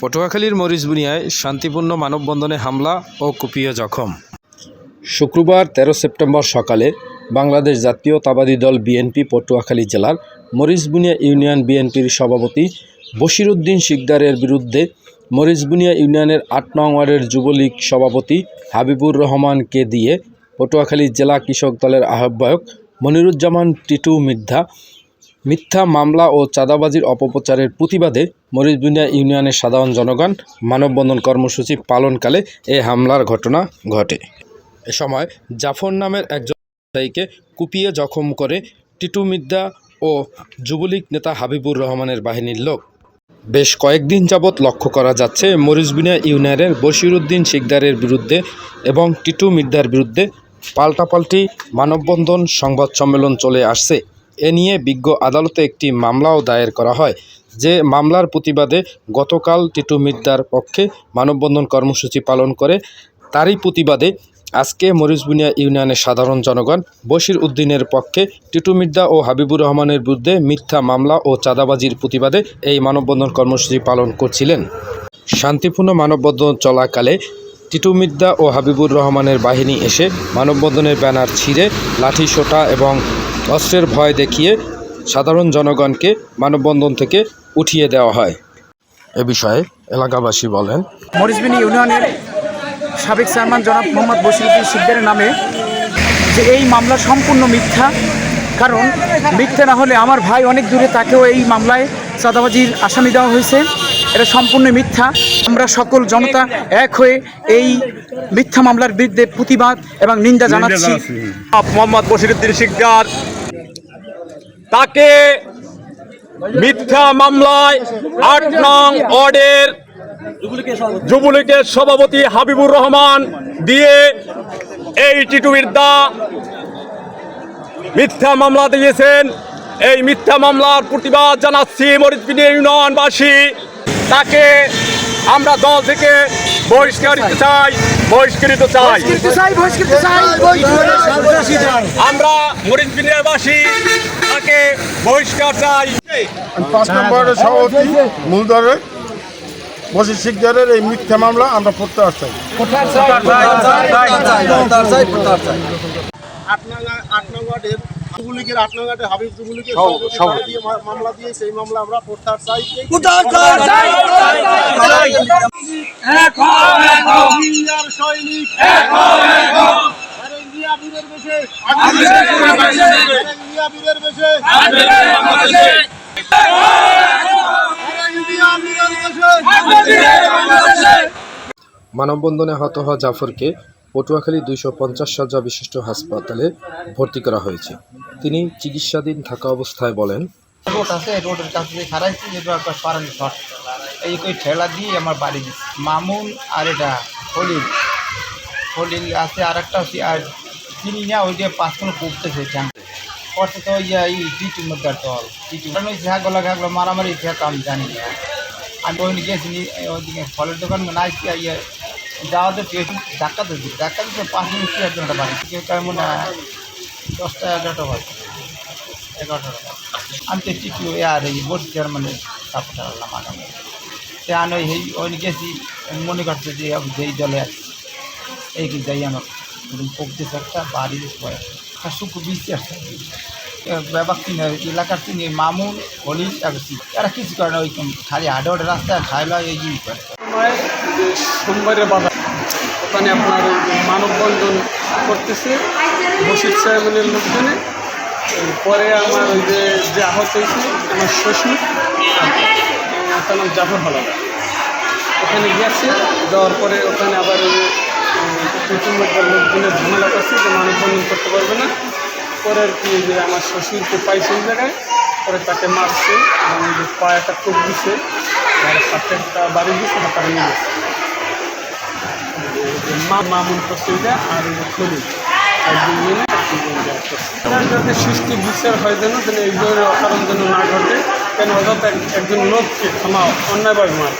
পটুয়াখালীর মরিচবুনিয়ায় শান্তিপূর্ণ মানববন্ধনে হামলা ও কুপিয়ে জখম। শুক্রবার তেরো সেপ্টেম্বর সকালে বাংলাদেশ জাতীয়তাবাদী দল বিএনপি পটুয়াখালী জেলার মরিচবুনিয়া ইউনিয়ন বিএনপির সভাপতি বশিরউদ্দিন শিকদারের বিরুদ্ধে মরিচবুনিয়া ইউনিয়নের আট নং ওয়ার্ডের যুবলীগ সভাপতি হাবিবুর রহমানকে দিয়ে পটুয়াখালী জেলা কৃষক দলের আহ্বায়ক মনিরুজ্জামান টিটু মিথ্যা মিথ্যা মামলা ও চাঁদাবাজির অপপ্রচারের প্রতিবাদে মরিচবুনিয়া ইউনিয়নের সাধারণ জনগণ মানববন্ধন কর্মসূচি পালনকালে এ হামলার ঘটনা ঘটে। এ সময় জাফর নামের একজন ব্যবসায়ীকে কুপিয়ে জখম করে টিটু মিদ্যা ও যুবলীগ নেতা হাবিবুর রহমানের বাহিনীর লোক। বেশ কয়েকদিন যাবৎ লক্ষ্য করা যাচ্ছে মরিচবিনিয়া ইউনিয়নের বশিরউদ্দিন শিকদারের বিরুদ্ধে এবং টিটু মিদ্দার বিরুদ্ধে পাল্টাপাল্টি মানববন্ধন সংবাদ সম্মেলন চলে আসছে। এ নিয়ে বিজ্ঞ আদালতে একটি মামলাও দায়ের করা হয়, যে মামলার প্রতিবাদে গতকাল টিটু মিদ্দার পক্ষে মানববন্ধন কর্মসূচি পালন করে। তারই প্রতিবাদে আজকে মরিচবুনিয়া ইউনিয়নের সাধারণ জনগণ, বশির উদ্দিনের পক্ষে টিটু মির্জা ও হাবিবুর রহমানের বিরুদ্ধে মিথ্যা মামলা ও চাঁদাবাজির প্রতিবাদে এই মানববন্ধন কর্মসূচি পালন করছিলেন। শান্তিপূর্ণ মানববন্ধন চলাকালে টিটু মির্জা ও হাবিবুর রহমানের বাহিনী এসে মানববন্ধনের ব্যানার ছিঁড়ে লাঠি সোটা এবং অস্ত্রের ভয় দেখিয়ে সাধারণ জনগণকে মানববন্ধন থেকে উঠিয়ে দেওয়া হয়। এ বিষয়ে এলাকাবাসী বলেন মরিচবিনী ইউনিয়নের সাবেক চেয়ারম্যান জনাব মোহাম্মদ বসিরুদ্দিন শিকদারের নামে যে এই মামলা সম্পূর্ণ মিথ্যা, কারণ মিথ্যা না হলে আমার ভাই অনেক দূরে তাকেও এই মামলায় চাঁদাবাজির আসামি দেওয়া হয়েছে। এটা সম্পূর্ণ মিথ্যা। আমরা সকল জনতা এক হয়ে এই মিথ্যা মামলার বিরুদ্ধে প্রতিবাদ এবং নিন্দা জানাচ্ছি। মোহাম্মদ বশিরুদ্দিন শিকদার তাকে মিথ্যা মামলায় আট নং ওয়ার্ডের যুবলীগের সভাপতি হাবিবুর রহমান দিয়ে এই টিটু দা মিথ্যা মামলা দিয়েছেন। এই মিথ্যা মামলার প্রতিবাদ জানাচ্ছি মরিচবিনী ইউনিয়নবাসী। তাকে আমরা দল থেকে বহিষ্কারিত চাই বহিষ্কৃত চাই। আমরা মরিচ বিনিয়াবাসী তাকে বহিষ্কার চাই। পাঁচ নম্বরের সভাপতি মূলধরে বসির শিকদারের এই মিথ্যা মামলা আমরা করতে আসছি আট নং আট নং ওয়ার্ডের যুবলীগের আট নং হাবিব যুবলীগের দিয়ে মামলা দিয়ে সেই মামলা আমরা প্রত্যাহার চাই। সৈনিক। বীরের বেশে। বীরের বেশে। আরে ইন্ডিয়া বীরের বেশে। মানববন্ধনে আহত হওয়া জাফরকে পটুয়াখালী দুইশো পঞ্চাশ শয্যা বিশিষ্ট হাসপাতালে ভর্তি করা হয়েছে। তিনি চিকিৎসাধীন থাকা অবস্থায় বলেন, রোড আছে, রোডের কাছে দিয়ে খারাইছি এটা একটা পারানি এই কই ঠেলা দিয়ে আমার বাড়ি দিচ্ছে মামুন আর এটা হলিল হলিল আছে আর একটা আর চিনি না ওই দিয়ে পাঁচক্ষণ কমতেছে ট্যাঙ্ক করছে তো ইয়া এই টিটুর মধ্যে আর দল। টিটু কারণ ওই ঝাগলা ঘাগলা মারামারি খেয়ে আমি জানি না। আমি ওই গেছি ওইদিকে ফলের দোকান নাই ইয়ে যাওয়াতে ধাক্কা দিচ্ছি ধাক্কা দিচ্ছে পাঁচ মিনিট একজনটা বাড়ি। কেউ কেমন দশটা এগারোটা বাজে। এগারোটা টাকা আমি তো টিকি আর এই বসছি আর মানে সাপোর্টার হলাম আগামী। সে আন ওই এই ওই গেছি, মনে করছে যে যেই দলে আছি, এই কি যাই আমার পকতেছে একটা বাড়ি পরে শুক্র বৃষ্টি আসছে ব্যাপার চিনি এলাকার চিনি মামুন হলিল আগছি এরা কিছু করে না, ওই খালি হাডে হাডে রাস্তায় খাইলো এই জিনিস করে। সোমবারের বাজার। ওখানে আপনার মানববন্ধন করতেছে। বসির সাহেবের লোকজনে পরে আমার ওই যে যে আহত হয়েছে, আমার শ্বশুর তার নাম জাফর হলাদা ওখানে গিয়েছে, যাওয়ার পরে ওখানে আবার ওই কুটুম্বের লোকজনের ঝামেলা করছে যে মানববন্ধন করতে পারবে না। পরে আর কি যে আমার শ্বশুরকে পাইছে ওই জায়গায়, পরে তাকে মারছে এবং যে পায়ে একটা কোপ দিছে, আর একটা বাড়ি দিয়েছে হাতারে নিয়ে গেছে মা মামুন করছে ওইটা আর খলিল। একদিন সৃষ্টি বিচার হয় যেন যেন এই অকারণ যেন না ঘটে, কেন অযথা একজন লোককে থামা অন্যায়ভাবে মার